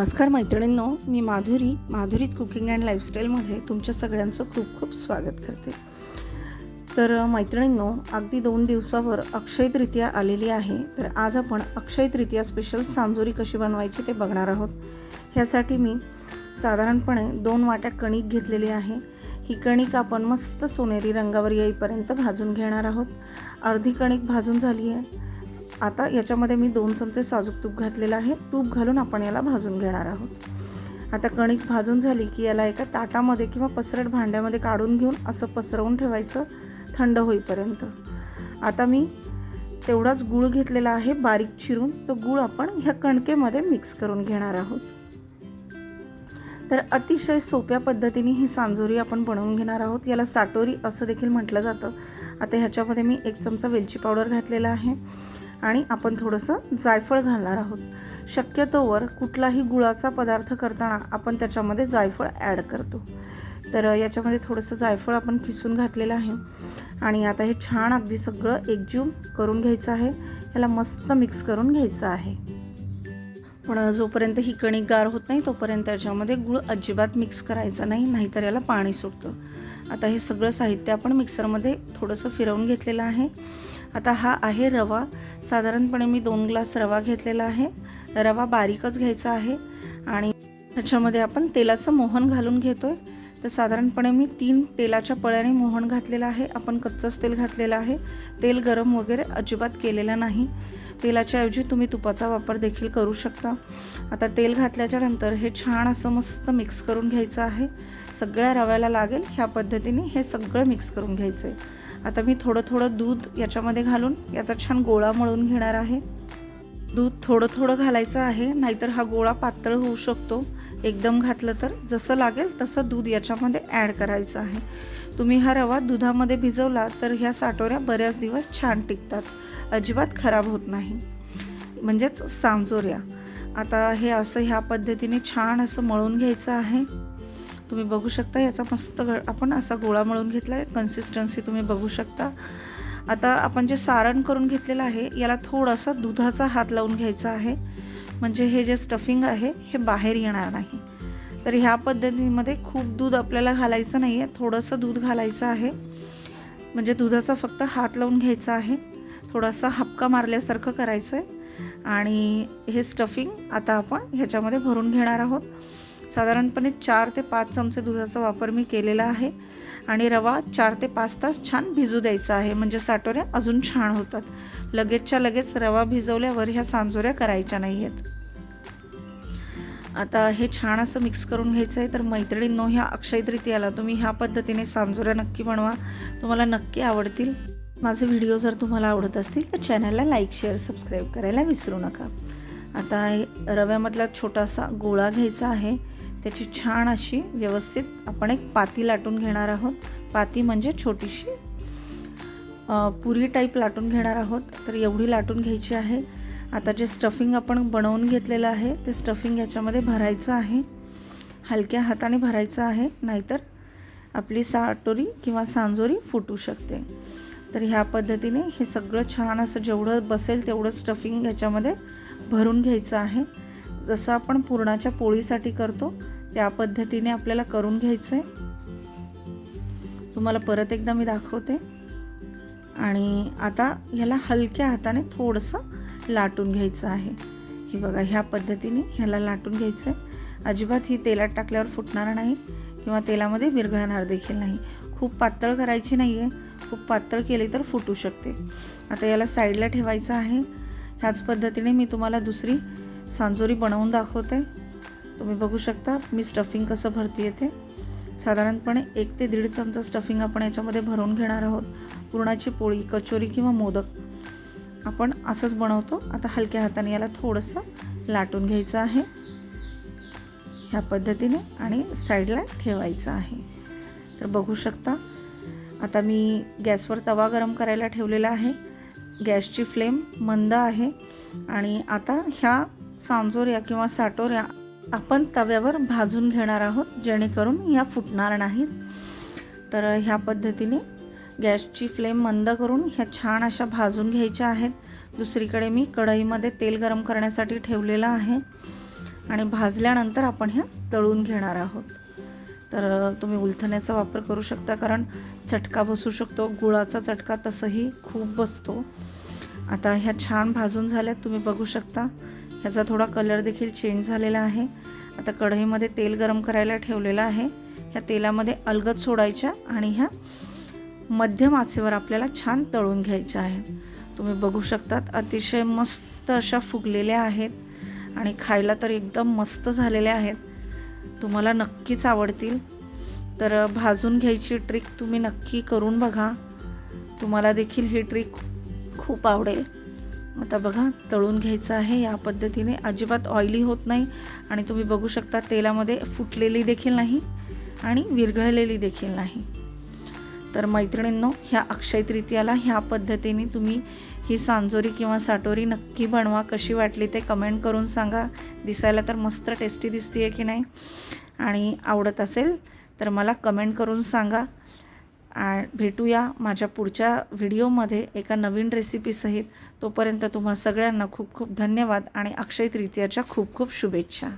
नमस्कार मैत्रिणींनो मी माधुरी माधुरीज कुकिंग अँड लाईफस्टाईलमध्ये तुमच्या सगळ्यांचं खूप खूप स्वागत करते. तर मैत्रिणींनो अगदी दोन दिवसावर अक्षय तृतीया आलेली आहे. तर आज आपण अक्षय तृतीया स्पेशल सांजोरी कशी बनवायची ते बघणार आहोत. ह्यासाठी मी साधारणपणे दोन वाट्या कणिक घेतलेली आहे. ही कणिक आपण मस्त सोनेरी रंगावर येईपर्यंत भाजून घेणार आहोत. अर्धी कणिक भाजून झाली आहे. आता याच्यामध्ये मी दोन चमचे साजूक तूप घातलेलं आहे. तूप घालून आपण याला भाजून घेणार आहोत. आता कणिक भाजून झाली की याला एका ताटामध्ये किंवा पसरट भांड्यामध्ये काढून घेऊन असं पसरवून ठेवायचं थंड होईपर्यंत. आता मी तेवढाच गूळ घेतलेला आहे बारीक चिरून. तो गूळ आपण ह्या कणकेमध्ये मिक्स करून घेणार आहोत. तर अतिशय सोप्या पद्धतीने ही सांजोरी आपण बनवून घेणार आहोत. याला साटोरी असं देखील म्हटलं जातं. आता ह्याच्यामध्ये मी एक चमचा वेलची पावडर घातलेला आहे. आणि आपण थोडंसं जायफळ घालणार आहोत. शक्यतोवर कुठलाही गुळाचा पदार्थ करताना आपण त्याच्यामध्ये जायफळ ॲड करतो. तर याच्यामध्ये थोडंसं जायफळ आपण किसून घातलेलं आहे. आणि आता हे छान अगदी सगळं एकजीव करून घ्यायचं आहे. ह्याला मस्त मिक्स करून घ्यायचं आहे. पण जोपर्यंत ही कणिक गार होत नाही तोपर्यंत याच्यामध्ये गूळ अजिबात मिक्स करायचा नाही नाहीतर याला पाणी सुटतं. आता हे सगळं साहित्य आपण मिक्सरमध्ये थोडंसं फिरवून घेतलेलं आहे. आता हा आहे रवा. साधारणपणे मी दोन ग्लास रवा घेतलेला आहे. रवा बारीकच घ्यायचा आहे आणि त्याच्यामध्ये आपण तेलाचं मोहन घालून घेतो आहे तर साधारणपणे मी तीन तेलाच्या पळ्याने मोहन घातलेलं आहे. आपण कच्चंच तेल घातलेलं आहे. तेल गरम वगैरे अजिबात केलेलं नाही. तेलाच्याऐवजी तुम्ही तुपाचा वापर देखील करू शकता. आता तेल घातल्याच्या नंतर हे छान असं मस्त मिक्स करून घ्यायचं आहे. सगळ्या रव्याला लागेल ह्या पद्धतीने हे सगळं मिक्स करून घ्यायचं आहे आता मी थोडं थोडं दूध याच्यामध्ये घालून याचा छान गोळा मळून घेणार आहे. दूध थोडं थोडं घालायचं आहे नाहीतर हा गोळा पातळ होऊ शकतो. एकदम घातलं तर जसं लागेल तसं दूध याच्यामध्ये ॲड करायचं आहे. तुम्ही हा रवा दुधामध्ये भिजवला तर ह्या साटोऱ्या बऱ्याच दिवस छान टिकतात. अजिबात खराब होत नाही. म्हणजेच सांजोऱ्या. आता हे असं ह्या पद्धतीने छान असं मळून घ्यायचं आहे. तुम्ही बघू शकता याचा मस्त ग आपण असा गोळा मळून घेतला आहे कन्सिस्टन्सी तुम्ही बघू शकता. आता आपण जे सारण करून घेतलेलं आहे याला थोडासा दुधाचा हात लावून घ्यायचा आहे. म्हणजे हे जे स्टफिंग आहे हे बाहेर येणार नाही. तर ह्या पद्धतीमध्ये खूप दूध आपल्याला घालायचं नाही आहे थोडंसं दूध घालायचं आहे. म्हणजे दुधाचा फक्त हात लावून घ्यायचा आहे. थोडासा हपका मारल्यासारखं करायचं आहे आणि हे स्टफिंग आता आपण ह्याच्यामध्ये भरून घेणार आहोत. साधारणपणे चार ते पाच चमचे दुधाचा वापर मी केलेला आहे. आणि रवा चार ते पाच तास छान भिजू द्यायचा आहे. म्हणजे साटोऱ्या अजून छान होतात. लगेचच्या लगेच रवा भिजवल्यावर ह्या सांजोऱ्या करायच्या नाही आहेत आता हे छान असं मिक्स करून घ्यायचं आहे तर मैत्रिणींनो ह्या अक्षय तृतीयाला तुम्ही ह्या पद्धतीने सांजोऱ्या नक्की बनवा. तुम्हाला नक्की आवडतील. माझे व्हिडिओ जर तुम्हाला आवडत असतील तर चॅनलला लाईक शेअर सबस्क्राईब करायला विसरू नका. आता हे रव्यामधला छोटासा गोळा घ्यायचा आहे. त्याची छान अशी व्यवस्थित आपण एक पाती लाटून घेणार आहोत. पाती म्हणजे छोटीशी पुरी टाईप लाटून घेणार आहोत. तर एवढी लाटून घ्यायची आहे. आता जे स्टफिंग आपण बनवून घेतलेलं आहे ते स्टफिंग याच्यामध्ये भरायचं आहे. हलक्या हाताने भरायचं आहे नाहीतर आपली साटोरी किंवा सांजोरी फुटू शकते. तर ह्या पद्धतीने हे सगळं छान असं जेवढं बसेल तेवढं स्टफिंग याच्यामध्ये भरून घ्यायचं आहे. जसं आपण पुरणाच्या पोळीसाठी करतो त्या पद्धतीने आपल्याला करून घ्यायचं आहे तुम्हाला परत एकदा मी दाखवते. आणि आता ह्याला हलक्या हाताने थोडंसं लाटून घ्यायचं आहे. हे बघा ह्या पद्धतीने ह्याला लाटून घ्यायचं आहे अजिबात ही तेलात टाकल्यावर फुटणार नाही किंवा तेलामध्ये विरघळणार देखील नाही. खूप पातळ करायची नाही आहे खूप पातळ केली तर फुटू शकते. आता याला साईडला ठेवायचं आहे. ह्याच पद्धतीने मी तुम्हाला दुसरी सांजोरी बनवून दाखवते. तुम्ही बघू शकता मी स्टफिंग कसं भरती येते साधारणपणे एक ते दीड चमचा स्टफिंग आपण याच्यामध्ये भरून घेणार आहोत. पुरणाची पोळी कचोरी किंवा मोदक. आपण असंच बनवतो. आता हलक्या हाताने याला थोडंसं लाटून घ्यायचं आहे. ह्या पद्धतीने आणि साईडला ठेवायचं आहे. तर बघू शकता आता मी गॅसवर तवा गरम करायला ठेवलेला आहे. गॅसची फ्लेम मंद आहे. आणि आता ह्या सांजोऱ्या किंवा साटोऱ्या आपण तव्यावर भाजून घेणार आहोत जेणेकरून ह्या फुटणार नाहीत. तर ह्या पद्धतीने गॅसची फ्लेम मंद करून ह्या छान अशा भाजून घ्यायच्या आहेत. दुसरीकडे मी कढईमध्ये तेल गरम करण्यासाठी ठेवलेलं आहे आणि भाजल्यानंतर आपण ह्या तळून घेणार आहोत. तर तुम्ही उलथण्याचा वापर करू शकता कारण चटका बसू शकतो गुळाचा चटका तसंही खूप बसतो. आता ह्या छान भाजून झाल्यात तुम्ही बघू शकता. ह्याचा थोडा कलर देखील चेंज झालेला आहे. आता कढईमध्ये तेल गरम करायला ठेवलेलं आहे. ह्या तेलामध्ये अलगद सोडायच्या आणि ह्या मध्यम आचेवर आपल्याला छान तळून घ्यायच्या आहेत. तुम्ही बघू शकतात अतिशय मस्त अशा फुगलेल्या आहेत आणि खायला तर एकदम मस्त झालेल्या आहेत. तुम्हाला नक्कीच आवडतील. तर भाजून घ्यायची ट्रिक तुम्ही नक्की करून बघा. तुम्हाला देखील ही ट्रिक खूप आवडेल. आता बघा तळून घ्यायचं आहे. या पद्धतीने अजिबात ऑइली होत नाही. आणि तुम्ही बघू शकता तेलामध्ये फुटलेली देखील नाही आणि विरघळलेली देखील नाही. तर मैत्रिणींनो ह्या अक्षय तृतीयाला ह्या पद्धतीने तुम्ही ही सांजोरी किंवा साटोरी नक्की बनवा. कशी वाटली ते कमेंट करून सांगा. दिसायला तर मस्त टेस्टी दिसते आहे की नाही? आणि आवडत असेल तर मला कमेंट करून सांगा. आ भेटूया माझ्या पुढच्या व्हिडिओमध्ये एका नवीन रेसिपीसहित तोपर्यंत तुम्हा सगळ्यांना खूप खूप धन्यवाद आणि अक्षय तृतीयाच्या खूप खूप शुभेच्छा.